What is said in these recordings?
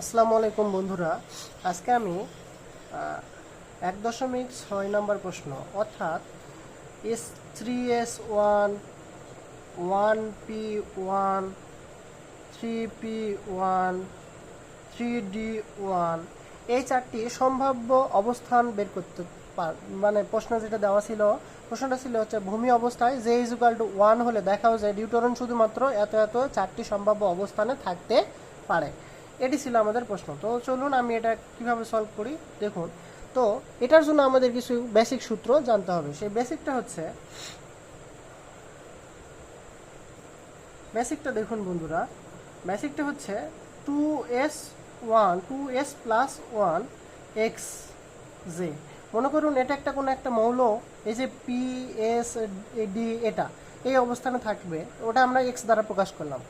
আসসালামু আলাইকুম বন্ধুরা। আজকে আমি এক দশমিক ছয় নম্বর প্রশ্ন, অর্থাৎ S three S one one P one three P one three D one এই চারটি সম্ভাব্য অবস্থান বের করতে পার মানে প্রশ্ন যেটা দেওয়া ছিল, প্রশ্নটা ছিল হচ্ছে ভূমি অবস্থায় জে ইজুকাল টু ওয়ান হলে দেখাও যায় ডিউটরন শুধুমাত্র এত এত চারটি সম্ভাব্য অবস্থানে থাকতে পারে। এটি ছিল আমাদের প্রশ্ন। তো চলুন আমি এটা কীভাবে সলভ করি? দেখুন, তো এটার জন্য আমাদের কিছু বেসিক সূত্র জানতে হবে। সেই বেসিকটা হচ্ছে বেসিকটা দেখুন বন্ধুরা বেসিকটা হচ্ছে two S one two S plus one X J মনে করুন এটা একটা কোনো একটা মৌল, এই যে পি এস ডি এটা, এই অবস্থানে থাকবে, ওটা আমরা এক্স দ্বারা প্রকাশ করলাম।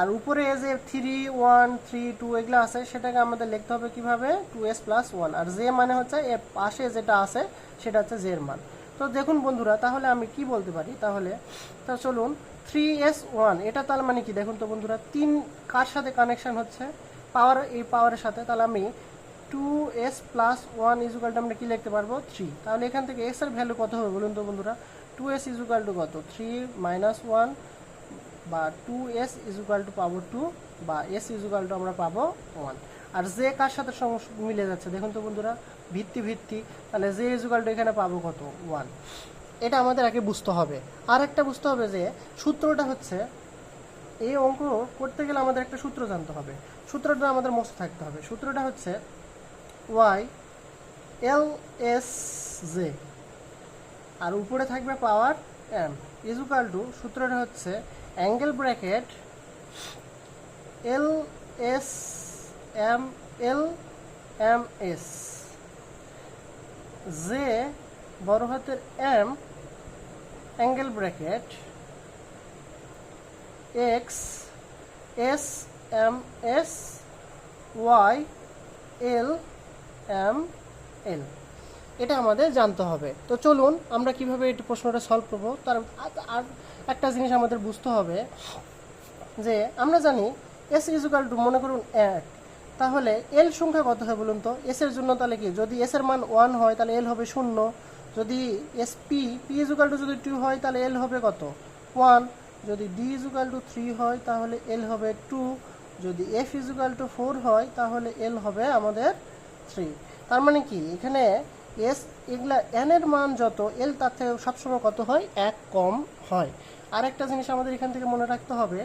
আর উপরে যে থ্রি ওয়ান থ্রি টু এগুলো আছে, সেটাকে আমাদের লিখতে হবে কীভাবে? টু এস প্লাস ওয়ান আর জে মানে হচ্ছে এর পাশে যেটা আছে, সেটা হচ্ছে জের মান। তো দেখুন বন্ধুরা, তাহলে আমি কি বলতে পারি? তাহলে, তা চলুন থ্রি এস ওয়ান এটা তার মানে কি? দেখুন তো বন্ধুরা, তিন কার সাথে কানেকশন হচ্ছে? পাওয়ার এই পাওয়ারের সাথে। তাহলে আমি টু এস প্লাস ওয়ান ইজুকালটা আমরা কী লিখতে পারব? থ্রি তাহলে এখান থেকে এস এর ভ্যালু কত হবে বলুন তো বন্ধুরা? টু এস ইজুকাল টু কত? থ্রি মাইনাস ওয়ান বা two S is equal two পাবো টু বা এস ইজুকাল টু আমরা পাবো ওয়ান আর জে কার সাথে মিলে যাচ্ছে? দেখুন তো বন্ধুরা, ভিত্তি ভিত্তি। তাহলে জে ইজুকাল টু এখানে পাবো কত? ওয়ান এটা আমাদের আগে বুঝতে হবে। আর একটা বুঝতে হবে যে, সূত্রটা হচ্ছে, এই অঙ্ক করতে গেলে আমাদের একটা সূত্র জানতে হবে। সূত্রটা আমাদের মস্ত থাকতে হবে। সূত্রটা হচ্ছে ওয়াই এল এস জে আর উপরে থাকবে পাওয়ার এম ইজুকাল টু সূত্রটা হচ্ছে angle bracket L S M, L M S. J বড় হাতের M, angle bracket. X, S M S, Y, L M L. এটা আমাদের জানতে হবে। তো চলুন, আমরা কীভাবে এই প্রশ্নটা সলভ করব? তার আর- একটা জিনিস আমাদের বুঝতে হবে যে আমরা জানি এস ইজুকাল টু মনে করুন এক। তাহলে এল সংখ্যা কত হয় বলুন তো? এস এর জন্য তাহলে কি? যদি এস এর মান ওয়ান হয়, তাহলে এল হবে শূন্য। যদি S P P equal two যদি টু হয়, তাহলে এল হবে কত? ওয়ান যদি ডি ইজুকাল টু থ্রি হয়, তাহলে এল হবে টু যদি এফ ইজুকাল টু ফোর হয়, তাহলে এল হবে আমাদের থ্রি তার মানে কি? এখানে এস এগুলা এন এর মান যত এল তার থেকে সবসময় কত হয়? এক কম হয়। আর একটা জিনিস আমাদের এখান থেকে মনে রাখতে হবে,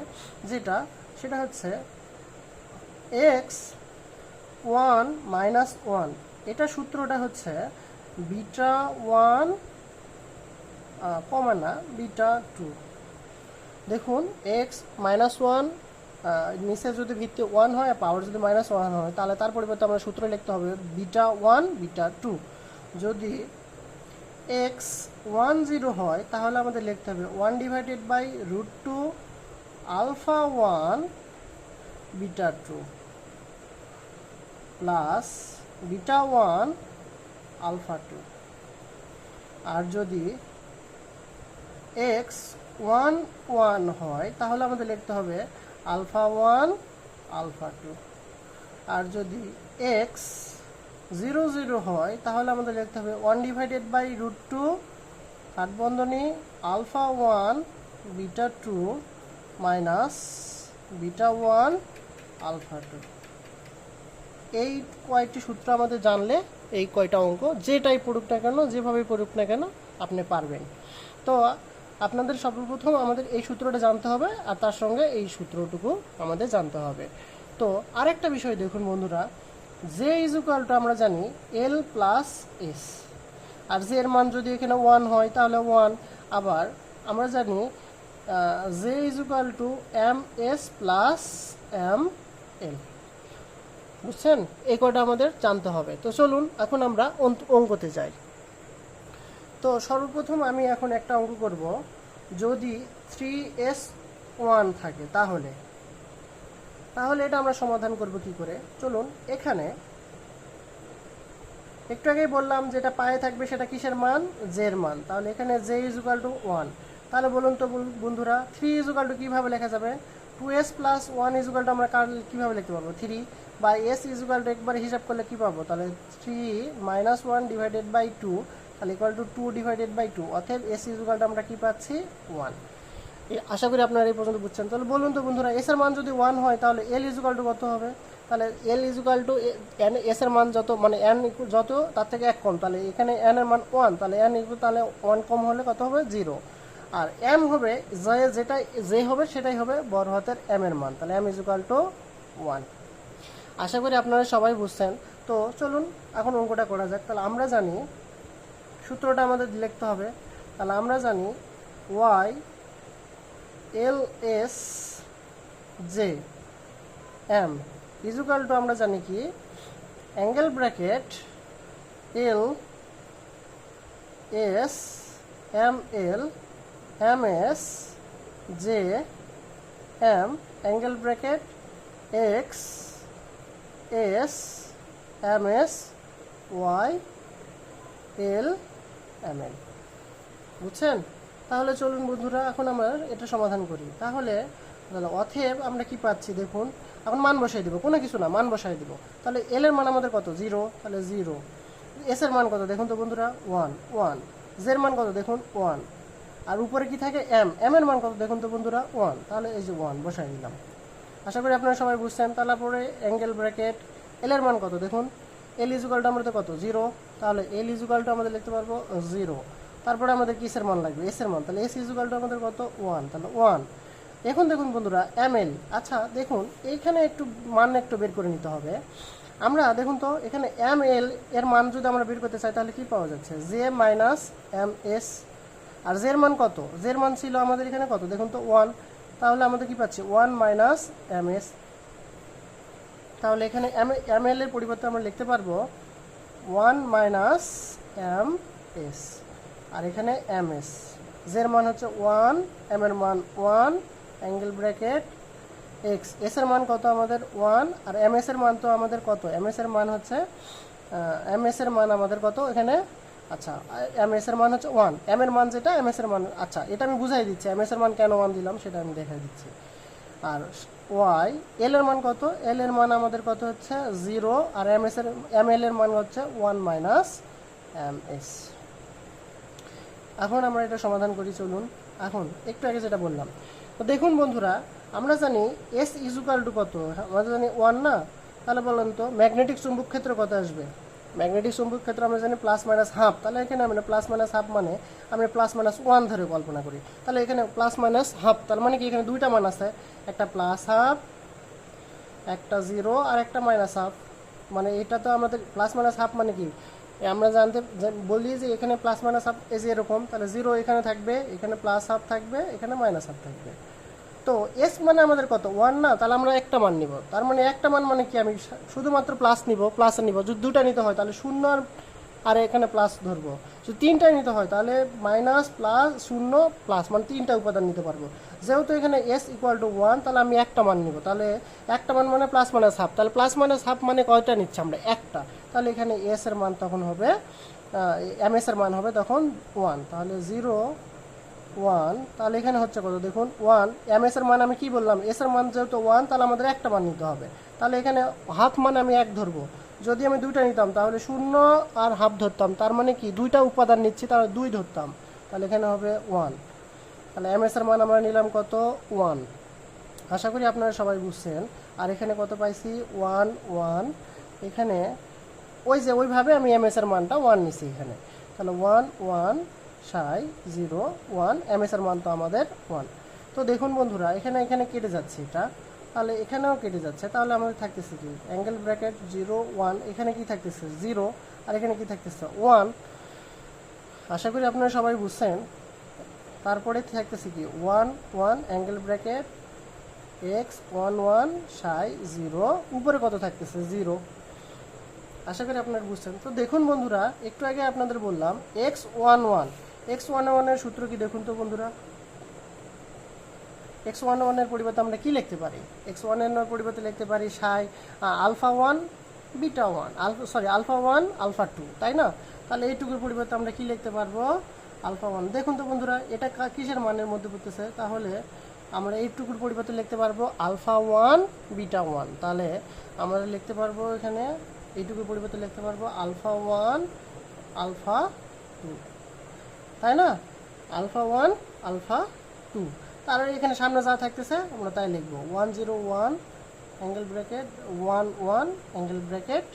যেটা, সেটা হচ্ছে এক্স ওয়ান মাইনাস ওয়ান এটা সূত্রটা হচ্ছে বিটা ওয়ান কমানা বিটা টু দেখুন এক্স মাইনাস ওয়ান নিচে যদি ভিত্তি ওয়ান হয় পাওয়ার যদি মাইনাস ওয়ান হয়, তাহলে তার পরিবর্তে আমরা সূত্র লিখতে হবে বিটা ওয়ান বিটা টু যদি এক্স ওয়ান জিরো হয়, তাহলে আমাদের লিখতে হবে one divided by root two alpha one beta two plus beta one alpha two আর যদি এক্স ওয়ান ওয়ান হয়, তাহলে আমাদের লিখতে হবে আলফা ওয়ান আলফা টু আর যদি এক্স জিরো জিরো হয়, তাহলে আমাদের লিখতে হবে one divided by root two কাঠ বন্ধনী alpha one beta two minus beta one alpha two এই কয়েকটি সূত্র আমাদের জানলে এই কয়টা অঙ্ক, যেটাই পড়ুক না কেন, যেভাবেই পড়ুক না কেন, আপনি পারবেন। তো আপনাদের সর্বপ্রথম আমাদের এই সূত্রটা জানতে হবে, আর তার সঙ্গে এই সূত্রটুকু আমাদের জানতে হবে। তো আরেকটা বিষয় দেখুন বন্ধুরা জে ইজুকালটা আমরা জানি এল প্লাস এস আর জে এর মান যদি এখানে ওয়ান হয়, তাহলে ওয়ান আবার আমরা জানি J equal two M S plus M L বুঝছেন? এই কয়টা আমাদের জানতে হবে। তো চলুন, এখন আমরা অঙ্কতে যাই। তো সর্বপ্রথম আমি এখন একটা অঙ্ক করব। যদি থ্রি এস ওয়ান থাকে, তাহলে তাহলে এটা আমরা সমাধান করব কি করে? চলুন, এখানে একটু আগেই বললাম যেটা পায়ে থাকবে সেটা কিসের মান? জের মান। তাহলে এখানে জে ইজুকাল টু ওয়ান। তাহলে বলুন তো বন্ধুরা, থ্রি ইজুকাল টু কীভাবে লেখা যাবে? টু এস প্লাস ওয়ান ইজুকালটা আমরা কার কীভাবে লিখতে পারব? থ্রি। বা এস ইজুকালটা একবার হিসাব করলে কী পাবো? তাহলে three minus one divided by two, তাহলে equal two two divided by two. অতএব এস ইজুকালটা আমরা কী পাচ্ছি? ওয়ান। আশা করি আপনারা এই পর্যন্ত বুঝছেন। তাহলে বলুন তো বন্ধুরা এস এর মান যদি ওয়ান হয়, তাহলে এল ইজুকাল টু কত হবে? তাহলে L equal two N S এর মান যত মানে এন যত, তার থেকে এক কম। তাহলে এখানে এন এর মান ওয়ান তাহলে এন তাহলে ওয়ান কম হলে কত হবে? জিরো আর এম হবে যে যেটা যে হবে, সেটাই হবে বড় হাতের এম এর মান। তাহলে এম ইজুকাল টু ওয়ান আশা করি আপনারা সবাই বুঝছেন। তো চলুন, এখন অঙ্কটা করা যাক। তাহলে আমরা জানি, সূত্রটা আমাদের লিখতে হবে। তাহলে আমরা জানি Y L S J M equal two আমরা জানি কি? Angle bracket L S M L M S J M angle bracket X S M S Y L M L বুঝছেন? তাহলে চলুন বন্ধুরা, এখন আমরা এটা সমাধান করি। তাহলে অথেব আমরা কি পাচ্ছি দেখুন, এখন মান বসাই দিব, কোনো কিছু না, মান বসাই দিব। তাহলে এল এর মান আমাদের কত? জিরো। তাহলে জিরো। এস এর মান কত? দেখুন তো বন্ধুরা, ওয়ান ওয়ান। জের মান কত? দেখুন, ওয়ান। আর উপরে কি থাকে? এম এম এর মান কত? দেখুন তো বন্ধুরা, ওয়ান। তাহলে এই যে ওয়ান বসাই দিলাম। আশা করি আপনারা সবাই বুঝছেন। তাহলে পরে অ্যাঙ্গেল ব্র্যাকেট এল এর মান কত? দেখুন এল ইজুকালটা আমাদের কত? জিরো। তাহলে এল ইজুকালটা আমাদের লিখতে পারব, জিরো। তারপরে আমাদের কিসের মান লাগবে? এস এর মান। তাহলে এস ইজুকালটা আমাদের কত? ওয়ান তাহলে ওয়ান এখন দেখুন বন্ধুরা এম এল আচ্ছা দেখুন, এইখানে একটু মান একটু বের করে নিতে হবে। আমরা, দেখুন তো, এখানে এম এল এর মান যদি আমরা বের করতে চাই, তাহলে কি পাওয়া যাচ্ছে? জে মাইনাস এম এস আর জের মান কত? জের মান ছিল আমাদের এখানে কত? দেখুন তো ওয়ান তাহলে আমাদের কি পাচ্ছি? ওয়ান মাইনাস এম এস তাহলে এখানে এম এম এল এর পরিবর্তে আমরা লিখতে পারব ওয়ান মাইনাস এম এস আর এখানে এম এস জের মান হচ্ছে ওয়ান এম এর মান one angle bracket X S এর মান কত আমাদের ওয়ান আর এম এস এর মান তো আমাদের কত এম এস এর মান হচ্ছে এম এস এর মান আমাদের কত এখানে আচ্ছা এম এস এর মান হচ্ছে ওয়ান এম এর মান যেটা এম এস এর মান আচ্ছা এটা আমি বুঝাই দিচ্ছি এম এস এর মান কেন ওয়ান দিলাম সেটা আমি দেখাই দিচ্ছি আর ওয়াই এল এর মান কত এল এর মান আমাদের কত হচ্ছে জিরো আর এম এস এর এম এল এর মান হচ্ছে ওয়ান মাইনাস এম এস এখন আমরা এটা সমাধান করি, চলুন। এখন, একটু আগে যেটা বললাম। তো দেখুন বন্ধুরা, আমরা জানি এস ইজুকাল টু কত? আমরা জানি ওয়ান না? তাহলে বলেন তো ম্যাগনেটিক চুম্বক ক্ষেত্র কত আসবে? ম্যাগনেটিক চুম্বক ক্ষেত্র আমরা জানি প্লাস মাইনাস হাফ তাহলে এখানে আমরা প্লাস মাইনাস হাফ মানে আমরা প্লাস মাইনাস ওয়ান ধরে কল্পনা করি। তাহলে এখানে প্লাস মাইনাস হাফ তার মানে কি এখানে দুইটা মান আছে? একটা প্লাস হাফ একটা জিরো আর একটা মাইনাস হাফ মানে এটা তো আমাদের প্লাস মাইনাস হাফ মানে কি? আমরা জানতে বলি যে এখানে প্লাস মাইনাস হাফ যে এরকম, তাহলে জিরো এখানে থাকবে, এখানে প্লাস হাফ থাকবে, এখানে মাইনাস হাফ থাকবে। তো এস মানে আমাদের কত? ওয়ান না, তাহলে আমরা একটা মান নিব। তার মানে একটা মান মানে কি? আমি শুধুমাত্র প্লাস নিব প্লাস নিব। যদি দুটা নিতে হয়, তাহলে শূন্য আর আর এখানে প্লাস ধরবো। যদি তিনটা নিতে হয়, তাহলে মাইনাস প্লাস শূন্য প্লাস মানে তিনটা উপাদান নিতে পারব। যেহেতু এখানে এস ইকুয়াল টু ওয়ান তাহলে আমি একটা মান নিব। তাহলে একটা মান মানে প্লাস মাইনাস হাফ তাহলে প্লাস মাইনাস হাফ মানে কয়টা নিচ্ছে আমরা? একটা। তাহলে এখানে এস এর মান তখন হবে এম এস এর মান হবে তখন ওয়ান তাহলে জিরো ওয়ান তাহলে এখানে হচ্ছে কত? দেখুন ওয়ান এম এস এর মান আমি কি বললাম? এস এর মান যেহেতু ওয়ান তাহলে আমাদের একটা মান নিতে হবে। তাহলে এখানে হাফ মানে আমি এক ধরবো। যদি আমি দুইটা নিতাম, তাহলে শূন্য আর হাফ ধরতাম। তার মানে কি? দুইটা উপাদান নিচ্ছি, তাহলে দুই ধরতাম। তাহলে এখানে হবে ওয়ান তাহলে এম এর মান আমরা নিলাম কত? ওয়ান আশা করি আপনারা সবাই বুঝছেন। আর এখানে কত পাইছি? ওয়ান ওয়ান এখানে ওই যে ওইভাবে আমি এম এর মানটা ওয়ান নিছি এখানে। তাহলে one one psi zero one M এর মান তো আমাদের ওয়ান তো দেখুন বন্ধুরা, এখানে এখানে কেটে যাচ্ছে এটা। তাহলে এখানেও কেটে যাচ্ছে। তাহলে আমাদের থাকতেছে কি? অ্যাঙ্গেল ব্র্যাকেট জিরো ওয়ান এখানে কি থাকতেছে? জিরো আর এখানে কি থাকতেছে? ওয়ান আশা করি আপনারা সবাই বুঝছেন। তারপরে থাকতেছে কি? One one angle bracket X one one psi zero উপরে কত থাকতেছে? জিরো আশা করি আপনারা বুঝছেন। তো দেখুন বন্ধুরা, একটু আগে আপনাদের বললাম X one one X one ওয়ানের সূত্র কি দেখুন তো বন্ধুরা? এক্স ওয়ান ওয়ানের পরিবর্তে আমরা কি লিখতে পারি? এক্স ওয়ানের পরিবর্তে লিখতে পারি psi alpha one beta one alpha sorry alpha one alpha two তাই না? তাহলে এইটুকুর পরিবর্তে আমরা কি লিখতে পারব? আলফা ওয়ান দেখুন তো বন্ধুরা, এটা কিসের মানের মধ্যে পড়তেছে? তাহলে আমরা এইটুকুর পরিবর্তে লিখতে পারব আলফা ওয়ান বিটা ওয়ান তাহলে আমরা লিখতে পারব এখানে, এইটুকুর পরিবর্তে লিখতে পারব আলফা ওয়ান আলফা টু তাই না? আলফা ওয়ান আলফা টু তার এখানে সামনে যা থাকতেছে, আমরা তাই লিখব। One zero one angle bracket one one angle bracket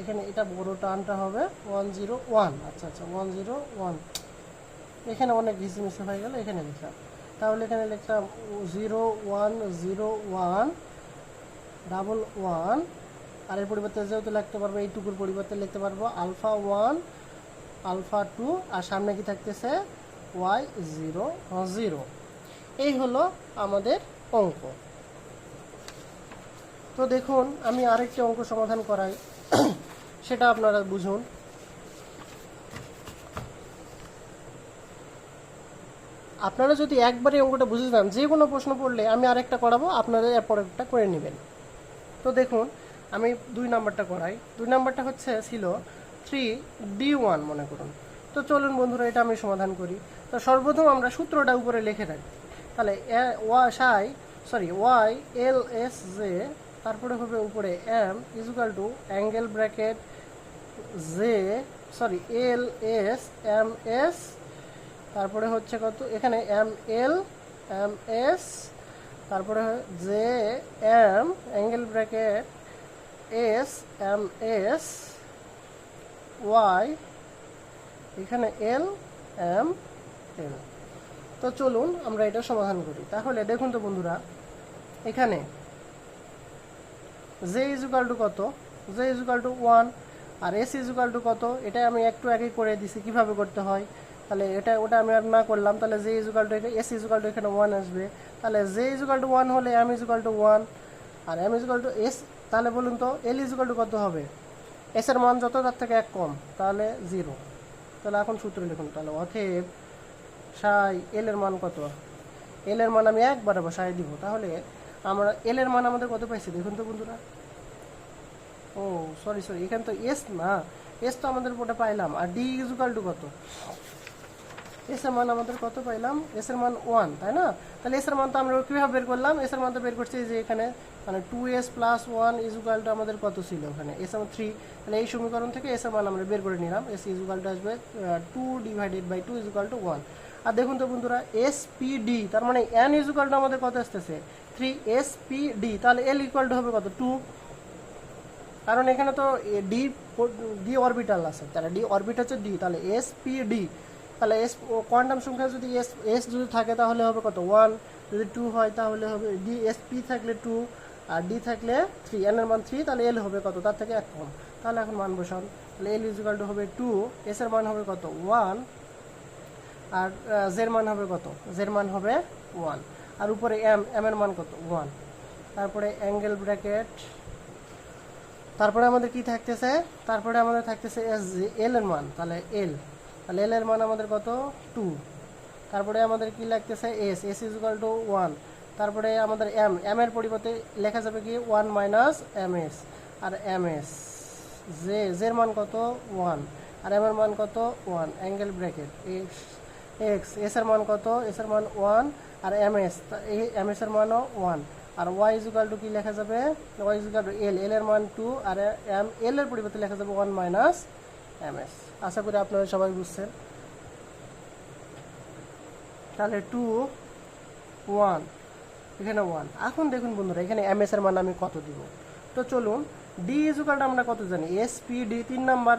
এখানে এটা বড় টানটা হবে ওয়ান জিরো ওয়ান আচ্ছা আচ্ছা ওয়ান জিরো ওয়ান এখানে অনেক ঘিসিমিসি হয়ে গেল, এখানে লিখলাম। তাহলে এখানে লিখলাম zero one zero one double one আর এর পরিবর্তে যেহেতু লিখতে পারব এইটুকুর পরিবর্তে লিখতে পারব আলফা ওয়ান আলফা টু আর সামনে কি থাকতেছে? ওয়াই জিরো জিরো এই হলো আমাদের অঙ্ক। তো দেখুন, আমি আরেকটি অঙ্ক সমাধান করাই। সেটা আপনারা বুঝুন। আপনারা যদি একবারে অঙ্কটা বুঝে যান, যে কোনো প্রশ্ন পড়লে আমি আরেকটা করাবো, আপনারা এরপর একটা করে নেবেন। তো দেখুন, আমি দুই নাম্বারটা করাই। দুই নাম্বারটা হচ্ছে ছিল থ্রি ডি ওয়ান মনে করুন। তো চলুন বন্ধুরা, এটা আমি সমাধান করি। তো সর্বপ্রথম আমরা সূত্রটা উপরে লিখে রাখি। তাহলে ওয়া psi sorry Y, L, S, J, তারপরে হবে উপরে M equal two angle bracket J sorry L, S, M, S, তারপরে হচ্ছে কত, এখানে এম, এল, এম, এস, তারপরে J, M angle bracket S, M, S, Y, এখানে এল, এম, এল। তো চলুন আমরা এটা সমাধান করি। তাহলে দেখুন তো বন্ধুরা, এখানে জে ইজুকাল টু কত? জে ইজুকাল টু ওয়ান আর এস ইজুকাল টু কত? এটা আমি একটু আগে করে দিছি, কীভাবে করতে হয়? তাহলে এটা, ওটা আমি আর না করলাম, তাহলে J equal two S equal two এখানে ওয়ান আসবে। তাহলে জে ইজুকাল টু ওয়ান হলে এম ইজুকাল টু ওয়ান আর এম ইজুকাল টু এস তাহলে বলুন তো এল ইজুকাল টু কত হবে? এস এর মান যত তার থেকে এক কম, তাহলে জিরো তাহলে এখন সূত্র লিখুন, তাহলে অথেব সাই এল এর মান কত? এল এর মান আমি একবারে বসাই দিব। তাহলে আমরা এল এর মান আমাদের কত পাইছি? দেখুন তো বন্ধুরা। ও সরি সরি এখানে তো এস না। এস তো আমাদের ওটা পাইলাম। আর ডি ইজুকাল টু কত? এস এর মান আমাদের কত পাইলাম? এস এর মান ওয়ান তাই না? তাহলে এস এর মান তো আমরা কীভাবে বের করলাম? এস এর মান তো বের করছি যে এখানে মানে two S plus one equal two আমাদের কত ছিল ওখানে? এস এর থ্রি তাহলে এই সমীকরণ থেকে এস এর মান আমরা বের করে নিলাম। এস ইজুকাল টু আসবে two divided by two equal two one আর দেখুন তো বন্ধুরা এস পি ডি তার মানে এন টু আমাদের কত আসতেছে? থ্রি এস পি ডি তাহলে এল ইকুয়াল টু হবে কত? টু কারণ এখানে তো ডি ডি অরবিটাল আছে। তাহলে ডি অরবিট হচ্ছে ডি তাহলে ডি তাহলে এস কোয়ান্টাম সংখ্যা যদি এস এস যদি থাকে তাহলে হবে কত? ওয়ান যদি টু হয় তাহলে হবে ডি এস পি থাকলে টু আর ডি থাকলে থ্রি এন এর মান থ্রি তাহলে এল হবে কত? তার থেকে এক কম। তাহলে এখন মান বসান। তাহলে এল ইজিক্যাল টু হবে টু এস এর মান হবে কত? ওয়ান আর জের মান হবে কত? জের মান হবে ওয়ান। আর উপরে এম এম এর মান কত? ওয়ান। তারপরে অ্যাঙ্গেল ব্র্যাকেট। তারপরে আমাদের কি থাকতেছে? তারপরে আমাদের থাকতেছে এস এল এর মান। তাহলে এল। তাহলে এল এর মান আমাদের কত? টু। তারপরে আমাদের কি লাগতেছে? S. S equal two one. তারপরে আমাদের এম। এম এর পরিবর্তে লেখা যাবে কি? One minus M S. আর এম এস। জে, জের মান কত? ওয়ান। আর এম এর মান কত? One. Angle bracket. X X S এর মান কত? এস এর মান ওয়ান আর এম এস এম এস এর মানও ওয়ান আর ওয়াই ইজুকাল টু কি লেখা যাবে? Y equal two L L এর মান টু আর এম এল এর পরিবর্তে লেখা যাবে ওয়ান মাইনাস এম এস আশা করি আপনারা সবাই বুঝছেন। তাহলে টু ওয়ান এখানে ওয়ান এখন দেখুন বন্ধুরা, এখানে এম এস এর মান আমি কত দিব? তো চলুন ডি ইজুকালটা আমরা কত জানি? এস পি ডি তিন নাম্বার।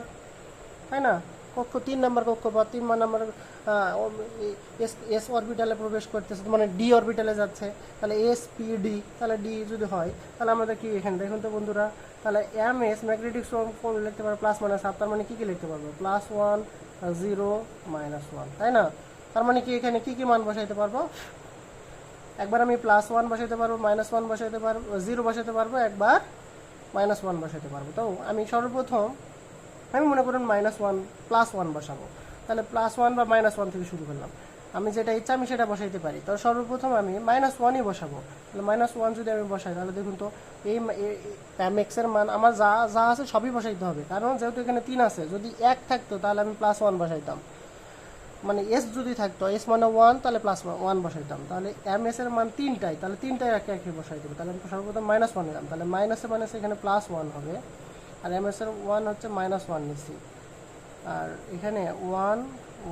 তাই না? কক্ষ তিন নাম্বার কক্ষ বা তিন নাম্বার এস এস অরবিটালে প্রবেশ করতেছে মানে ডি অরবিটালে যাচ্ছে। তাহলে এস পি ডি তাহলে ডি যদি হয়, তাহলে আমাদের কি এখানে? দেখুন তো বন্ধুরা, তাহলে এম এস ম্যাগনেটিক কোন লিখতে পারব প্লাস মাইনাস হাফ তার মানে কী কী লিখতে পারব? Plus one zero minus one তাই না? তার মানে কি এখানে কী কী মান বসাইতে পারব? একবার আমি প্লাস ওয়ান বসাইতে পারব মাইনাস ওয়ান বসাইতে পারব জিরো বসাইতে পারব, একবার মাইনাস ওয়ান বসাইতে পারব। তো আমি সর্বপ্রথম আমি মনে করুন মাইনাস ওয়ান প্লাস ওয়ান বসাবো। তাহলে প্লাস ওয়ান বা মাইনাস ওয়ান থেকে শুরু করলাম। আমি যেটা ইচ্ছা, আমি সেটা বসাইতে পারি। তো সর্বপ্রথম আমি মাইনাস ওয়ানই বসাবো। তাহলে মাইনাস ওয়ান যদি আমি বসাই, তাহলে দেখুন তো, এই এম এক্সের মান আমার যা যা আছে সবই বসাইতে হবে। কারণ যেহেতু এখানে তিন আছে, যদি এক থাকতো, তাহলে আমি প্লাস ওয়ান বসাইতাম। মানে এস যদি থাকতো এস মানে ওয়ান তাহলে প্লাস ওয়ান বসাইতাম। তাহলে এম এস এর মান তিনটাই, তাহলে তিনটাই একে একে বসাই দেবো তাহলে আমি সর্বপ্রথম মাইনাস ওয়ান নিলাম। তাহলে মাইনাসে মাইনাসে এখানে প্লাস ওয়ান হবে। আর এম এর ওয়ান হচ্ছে মাইনাস ওয়ান নিচ্ছি। আর এখানে one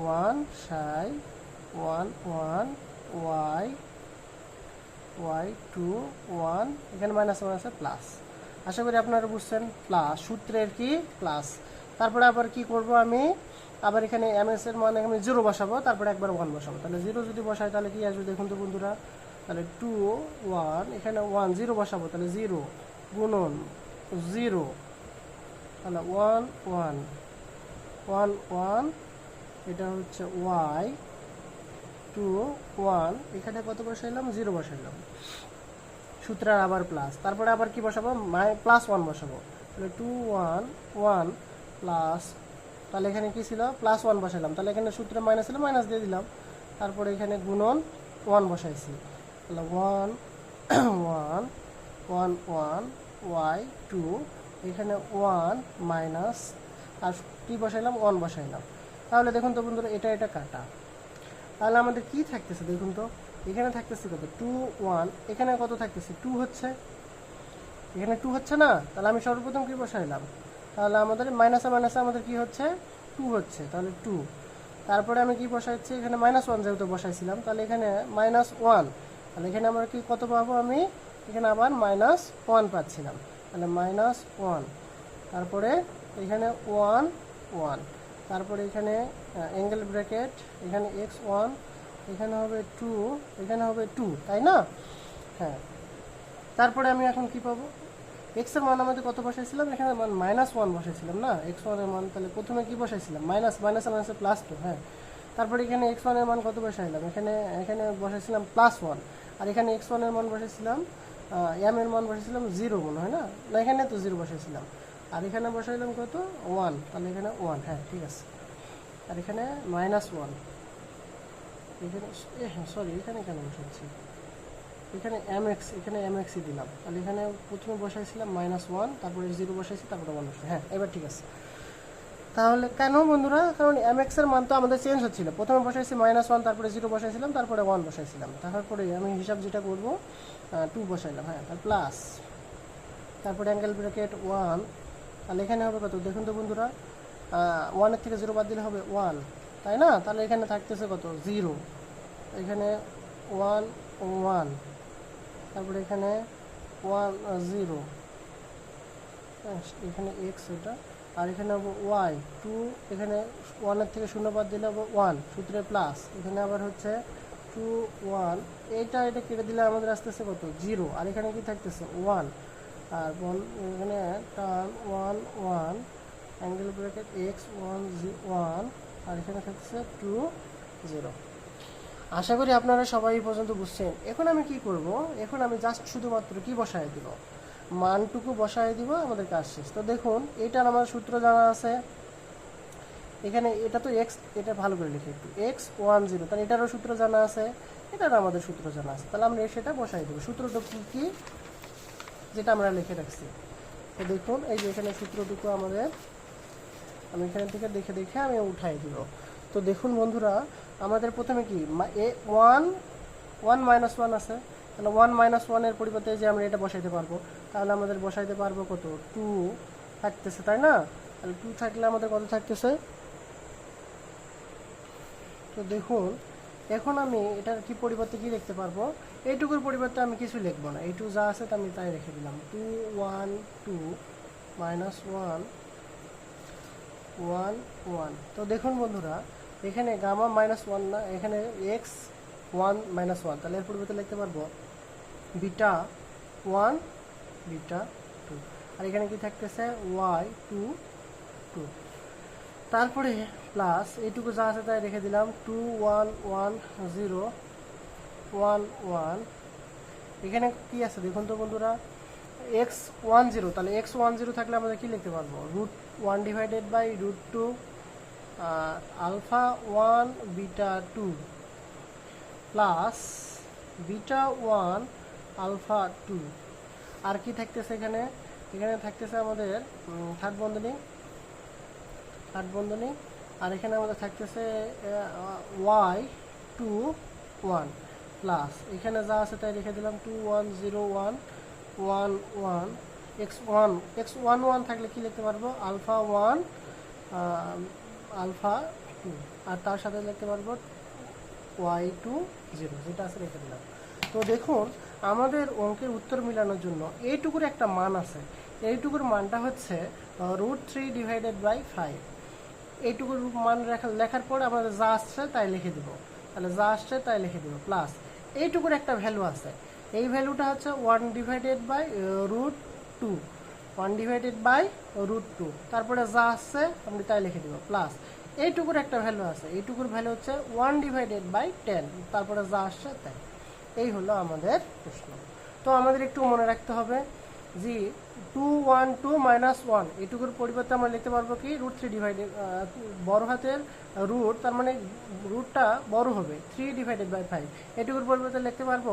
one psi one one Y Y two one এখানে মাইনাস ওয়ান আছে প্লাস আশা করি আপনারা বুঝছেন প্লাস সূত্রের কি? প্লাস তারপরে আবার কি করব আমি? আবার এখানে এম এস এর মানে আমি জিরো বসাবো, তারপরে একবার ওয়ান বসাবো। তাহলে জিরো যদি বসাই, তাহলে কি আসবে দেখুন তো বন্ধুরা? তাহলে টু ওয়ান এখানে ওয়ান জিরো বসাবো, তাহলে জিরো গুণন জিরো তাহলে ওয়ান ওয়ান। ওয়ান ওয়ান, এটা হচ্ছে ওয়াই। Two, one. এখানে কত বসাইলাম? জিরো বসাইলাম। সূত্রের আবার প্লাস তারপরে আবার কি বসাবো? মাই প্লাস ওয়ান বসাবো। তাহলে টু ওয়ান ওয়ান প্লাস তাহলে এখানে কি ছিল? প্লাস ওয়ান বসাইলাম। তাহলে এখানে সূত্রে মাইনাস ছিল মাইনাস দিয়ে দিলাম। তারপরে এখানে গুণন ওয়ান বসাইছি। তাহলে one one one one Y two এখানে ওয়ান মাইনাস আর কি বসাইলাম? ওয়ান বসাইলাম। তাহলে দেখুন তো বন্ধুরা, এটা এটা কাটা। তাহলে আমাদের কি থাকতেছে দেখুন তো? এখানে থাকতেছে কত? টু ওয়ান এখানে কত থাকতেছে? টু হচ্ছে। এখানে টু হচ্ছে না? তাহলে আমি সর্বপ্রথম কি বসাইলাম? তাহলে আমাদের মাইনাসে মাইনাসে আমাদের কি হচ্ছে? টু হচ্ছে। তাহলে টু তারপরে আমি কি বসাইছি? এখানে মাইনাস ওয়ান যেহেতু বসাইছিলাম, তাহলে এখানে মাইনাস ওয়ান তাহলে এখানে আমরা কি কত পাবো আমি? এখানে আবার মাইনাস ওয়ান পাচ্ছিলাম। তাহলে মাইনাস ওয়ান তারপরে এখানে ওয়ান ওয়ান তারপরে এখানে অ্যাঙ্গেল ব্র্যাকেট এখানে এক্স ওয়ান এখানে হবে টু এখানে হবে টু তাই না? হ্যাঁ। তারপরে আমি এখন কি পাবো? এক্সের মান আমাদের কত বসাইছিলাম? এখানে মান মাইনাস ওয়ান বসাইছিলাম না? এক্স ওয়ানের মান তাহলে প্রথমে কি বসাইছিলাম? মাইনাস মাইনাস মাইনাসে প্লাস টু হ্যাঁ। তারপরে এখানে এক্স ওয়ানের মান কত বসাইলাম? এখানে এখানে বসাইছিলাম প্লাস ওয়ান আর এখানে এক্স ওয়ানের মান বসাইছিলাম এম এর মান বসাইছিলাম জিরো মনে হয় না? না, এখানে তো জিরো বসাইছিলাম। আর এখানে বসাইলাম কত? ওয়ান। তাহলে এখানে ওয়ান হ্যাঁ ঠিক আছে। আর এখানে মাইনাস ওয়ান এখানে হ্যাঁ সরি এখানে কেন বসাচ্ছি? এখানে এম এক্স এখানে এম এক্সই দিলাম। তাহলে এখানে প্রথমে বসাইছিলাম মাইনাস ওয়ান তারপরে জিরো বসাইছি, তারপরে ওয়ান হ্যাঁ এবার ঠিক আছে। তাহলে কেন বন্ধুরা? কারণ এম এক্সের মান তো আমাদের চেঞ্জ হচ্ছিল। প্রথমে বসাইছি মাইনাস ওয়ান তারপরে জিরো বসাইছিলাম, তারপরে ওয়ান বসাইছিলাম। তারপরে আমি হিসাব যেটা করব টু বসাইলাম হ্যাঁ প্লাস তারপরে অ্যাঙ্গেল ব্র্যাকেট ওয়ান তাহলে এখানে হবে কত? দেখুন তো বন্ধুরা ওয়ানের থেকে জিরো বাদ দিলে হবে ওয়ান তাই না? তাহলে এখানে থাকতেছে কত? জিরো এখানে ওয়ান ওয়ান তারপরে এখানে ওয়ান জিরো এখানে এক্স এটা আর এখানে হবে ওয়াই, টু, এখানে ওয়ানের থেকে শূন্য বাদ দিলে হবে ওয়ান সূত্রে প্লাস এখানে আবার হচ্ছে টু ওয়ান এইটা, এটা কেটে দিলে আমাদের আসতেছে কত? জিরো আর এখানে কি থাকতেছে? ওয়ান আর বন এখানে টান one one angle bracket X one G one আর এখানে থাকতেছে টু জিরো আশা করি আপনারা সবাই পর্যন্ত বুঝছেন। এখন আমি কি করব? এখন আমি জাস্ট শুধুমাত্র কি বসায় দিব? মানটুকু বসায় দিব, আমাদের কাজ শেষ। তো দেখুন, এটার আমার সূত্র জানা আছে। এখানে এটা তো এক্স এটা ভালো করে লিখে একটু। এক্স ওয়ান জিরো তাহলে এটারও সূত্র জানা আছে এটার আমাদের সূত্র জানা আছে। তাহলে আমরা সেটা বসাই দেবো। সূত্রটুকু কি যেটা আমরা লিখে রাখছি। তো দেখুন, এই যে এখানে সূত্রটুকু আমাদের, আমি এখান থেকে দেখে দেখে আমি উঠাই দিব। তো দেখুন বন্ধুরা, আমাদের প্রথমে কি A one one minus one আছে। তাহলে ওয়ান মাইনাস ওয়ানের পরিবর্তে যে আমরা এটা বসাইতে পারব। তাহলে আমাদের বসাইতে পারব কত? টু থাকতেছে, তাই না? তাহলে টু থাকলে আমাদের কত থাকতেছে? তো দেখুন, এখন আমি এটার কি পরিবর্তে কি লিখতে পারব? এইটুকুর পরিবর্তে আমি কিছু লিখব না। এইটু যা আছে তা আমি তাই রেখে দিলাম। Two one two minus one one one তো দেখুন বন্ধুরা, এখানে গামা মাইনাস ওয়ান না, এখানে এক্স ওয়ান মাইনাস ওয়ান তাহলে এর পরিবর্তে লিখতে পারব, বিটা ওয়ান বিটা টু। আর এখানে কি থাকতেছে? Y two two. তারপরে প্লাস এইটুকু যা আছে তাই রেখে দিলাম। Two one one zero one one. এখানে কি আছে দেখুন তো বন্ধুরা? X one zero. তাহলে এক্স ওয়ান জিরো থাকলে আমাদের কি লিখতে পারব? Root one divided by root two alpha one beta two plus beta one alpha two. আর কি থাকতেছে এখানে? এখানে থাকতেছে আমাদের থার্ড বন্ধনী। থার্ড বন্ধনী। আর এখানে আমাদের থাকতেছে ওয়াই টু ওয়ান প্লাস। এখানে যা আছে তাই রেখে দিলাম, two one zero one one one. X one X one one থাকলে কি লিখতে পারব? Alpha one alpha two. আর তার সাথে লিখতে পারব ওয়াই টু জিরো, যেটা আছে রেখে দিলাম। তো দেখুন আমাদের অঙ্কের উত্তর মিলানোর জন্য এইটুকুর একটা মান আছে। এইটুকুর মানটা হচ্ছে root three divided by five এইটুকুর মান লেখার পর আমাদের যা আসছে তাই লিখে দিব। তাহলে যা আসছে তাই লিখে দিব। প্লাস এইটুকুর একটা ভ্যালু আছে। এই ভ্যালুটা হচ্ছে one divided by root two one divided by root two তারপরে যা আসছে আপনি তাই লিখে দিব। প্লাস এইটুকুর একটা ভ্যালু আছে। এইটুকুর ভ্যালু হচ্ছে ওয়ান ডিভাইডেড বাই টেন তারপরে যা আসছে তাই। এই হলো আমাদের প্রশ্ন। তো আমাদের একটু মনে রাখতে হবে যে two one two minus one এইটুকুর পরিবর্তে আমরা লিখতে পারব কি রুট থ্রি ডিভাইডেড বড় হাতের রুট তার মানে রুটটা বড় হবে থ্রি ডিভাইডেড বাই ফাইভ এটুকুর পরিবর্তে লিখতে পারব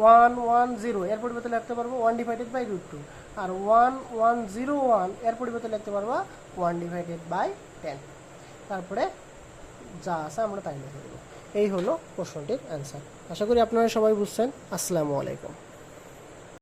ওয়ান ওয়ান জিরো এর পরিবর্তে লিখতে পারব one divided by root two R one one zero ওয়ানের পরিবর্তে লিখতে পারব ওয়ান ডিভাইডেড বাই টেন তারপরে যা আছে আমরা তাই লিখে দেবো। এই হলো প্রশ্নটির অ্যান্সার আশা করি আপনারা সবাই বুঝছেন। আসসালামু আলাইকুম।